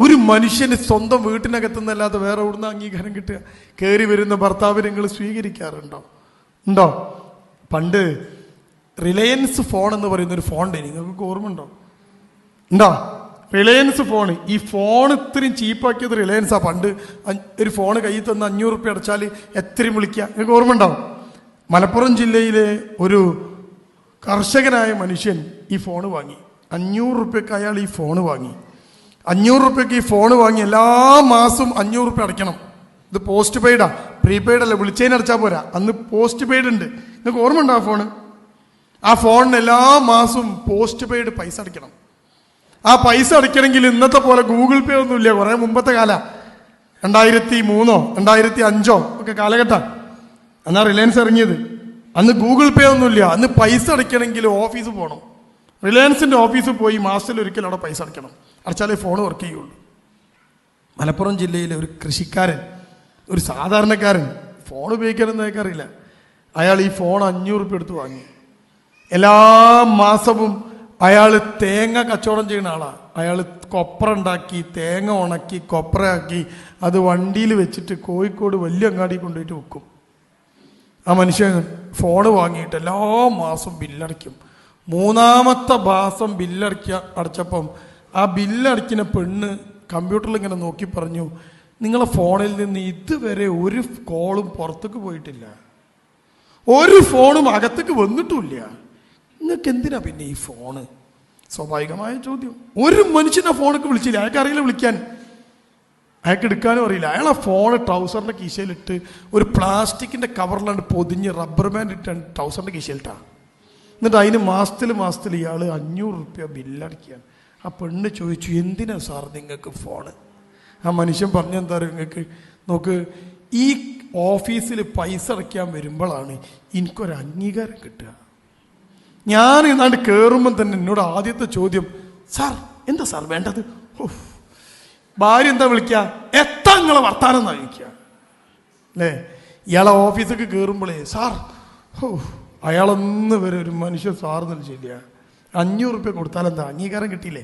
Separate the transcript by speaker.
Speaker 1: ഒരു മനുഷ്യന് സ്വന്തം വീട്ടിനകത്തുനിന്നല്ലാതെ വേറെ എവിടുന്ന് അംഗീകാരം കിട്ടുക? കയറി വരുന്ന ഭർത്താവ് നിങ്ങൾ സ്വീകരിക്കാറുണ്ടോ? ഉണ്ടോ? പണ്ട് റിലയൻസ് ഫോൺ എന്ന് പറയുന്ന ഒരു ഫോൺ ഉണ്ട് നിങ്ങൾക്ക് ഓർമ്മ ഉണ്ടോ? ഉണ്ടോ റിലയൻസ് ഫോൺ. ഈ ഫോൺ ഇത്രയും ചീപ്പാക്കിയത് ആ പണ്ട് ഒരു ഫോൺ കയ്യിൽ തന്ന് അഞ്ഞൂറ് റുപ്യ അടച്ചാൽ എത്രയും വിളിക്കുക. നിങ്ങൾക്ക് ഓർമ്മ ഉണ്ടാവും മലപ്പുറം ജില്ലയിലെ ഒരു കർഷകനായ മനുഷ്യൻ ഈ ഫോൺ വാങ്ങി. അഞ്ഞൂറ് റുപ്യക്ക് അയാൾ ഈ ഫോൺ വാങ്ങി. അഞ്ഞൂറ് റുപ്യക്ക് ഈ ഫോൺ വാങ്ങി എല്ലാ മാസവും അഞ്ഞൂറ് റുപ്യ അടയ്ക്കണം. ഇത് പോസ്റ്റ് പെയ്ഡാ പ്രീപെയ്ഡ് അല്ല വിളിച്ചതിന് അടച്ചാൽ പോരാ. അന്ന് പോസ്റ്റ് പെയ്ഡ് ഉണ്ട്. നിങ്ങൾക്ക് ഓർമ്മ ഉണ്ടോ ആ ഫോണ് ആ ഫോണിന് എല്ലാ മാസവും പോസ്റ്റ് പെയ്ഡ് പൈസ അടയ്ക്കണം. ആ പൈസ അടയ്ക്കണമെങ്കിൽ ഇന്നത്തെ പോലെ ഗൂഗിൾ പേ ഒന്നുമില്ല കുറേ മുമ്പത്തെ കാല. രണ്ടായിരത്തി മൂന്നോ രണ്ടായിരത്തി അഞ്ചോ ഒക്കെ കാലഘട്ടം. എന്നാ റിലയൻസ് ഇറങ്ങിയത്. അന്ന് ഗൂഗിൾ പേ ഒന്നുമില്ല അന്ന് പൈസ അടയ്ക്കണമെങ്കിൽ ഓഫീസ് പോകണം റിലയൻസിന്റെ ഓഫീസിൽ പോയി മാസത്തിൽ ഒരിക്കലും അവിടെ പൈസ അടയ്ക്കണം. അടച്ചാലേ ഫോൺ വർക്ക് ചെയ്യുള്ളൂ. മലപ്പുറം ജില്ലയിലെ ഒരു കൃഷിക്കാരൻ ഒരു സാധാരണക്കാരൻ ഫോൺ ഉപയോഗിക്കാനൊന്നും അയാൾ ഈ ഫോൺ അഞ്ഞൂറ് റുപ്യ എടുത്ത് വാങ്ങി. എല്ലാ മാസവും അയാൾ തേങ്ങ കച്ചവടം ചെയ്യുന്ന ആളാണ് അയാൾ കൊപ്ര ഉണ്ടാക്കി തേങ്ങ ഉണക്കി കൊപ്രയാക്കി അത് വണ്ടിയിൽ വെച്ചിട്ട് കോഴിക്കോട് വലിയ അങ്ങാടി കൊണ്ടുപോയിട്ട് വെക്കും ആ മനുഷ്യൻ ഫോണ് വാങ്ങിയിട്ട് എല്ലാ മാസവും ബില്ലടയ്ക്കും മൂന്നാമത്തെ മാസം ബില്ലടക്കിയ അടച്ചപ്പം ആ ബില്ലടയ്ക്കുന്ന പെണ്ണ് കമ്പ്യൂട്ടറിൽ ഇങ്ങനെ നോക്കി പറഞ്ഞു നിങ്ങളെ ഫോണിൽ നിന്ന് ഇതുവരെ ഒരു കോളും പുറത്തേക്ക് പോയിട്ടില്ല. ഒരു ഫോണും അകത്തേക്ക് വന്നിട്ടുമില്ല നിങ്ങൾക്ക് എന്തിനാ പിന്നെ ഈ ഫോണ്? സ്വാഭാവികമായ ചോദ്യം. ഒരു മനുഷ്യനെ ഫോണൊക്കെ വിളിച്ചില്ല. അയാൾക്ക് അറിയില്ല വിളിക്കാൻ. അയാൾക്ക് എടുക്കാനും അറിയില്ല. അയാൾ ആ ഫോൺ ട്രൗസറിന്റെ കീശയിലിട്ട് ഒരു പ്ലാസ്റ്റിക്കിന്റെ കവറിലാണ് പൊതിഞ്ഞ് റബ്ബർ ബാൻഡ് ഇട്ടാണ് ട്രൗസറിന്റെ കീശയിലിട്ടാ. എന്നിട്ട് അതിന് മാസത്തിൽ മാസത്തിൽ ഇയാൾ അഞ്ഞൂറ് റുപ്യ ബില്ലടിക്കുകയാണ് ആ പെണ്ണ് ചോദിച്ചു എന്തിനാ സാർ നിങ്ങൾക്ക് ഫോണ്? ആ മനുഷ്യൻ പറഞ്ഞെന്താ പറയുക നിങ്ങൾക്ക്? നോക്ക് ഈ ഓഫീസിൽ പൈസ അടയ്ക്കാൻ വരുമ്പോഴാണ് എനിക്കൊരു അംഗീകാരം കിട്ടുക. ഞാൻ ഇന്നാണ്ട് കയറുമ്പം തന്നെ എന്നോട് ആദ്യത്തെ ചോദ്യം സാർ എന്താ സാർ വേണ്ടത്? ഓ ഭാര്യ എന്താ വിളിക്കുക? എത്താ നിങ്ങളെ വർത്താനം എന്നാ വിളിക്കുക അല്ലേ? ഇയാളെ ഓഫീസൊക്കെ കയറുമ്പോഴേ സാർ അയാളൊന്ന് വരെ ഒരു മനുഷ്യ സ്വാർത്ഥ ചെയ്യില്ല അഞ്ഞൂറ് റുപ്യ കൊടുത്താൽ എന്താ അംഗീകാരം കിട്ടിയില്ലേ?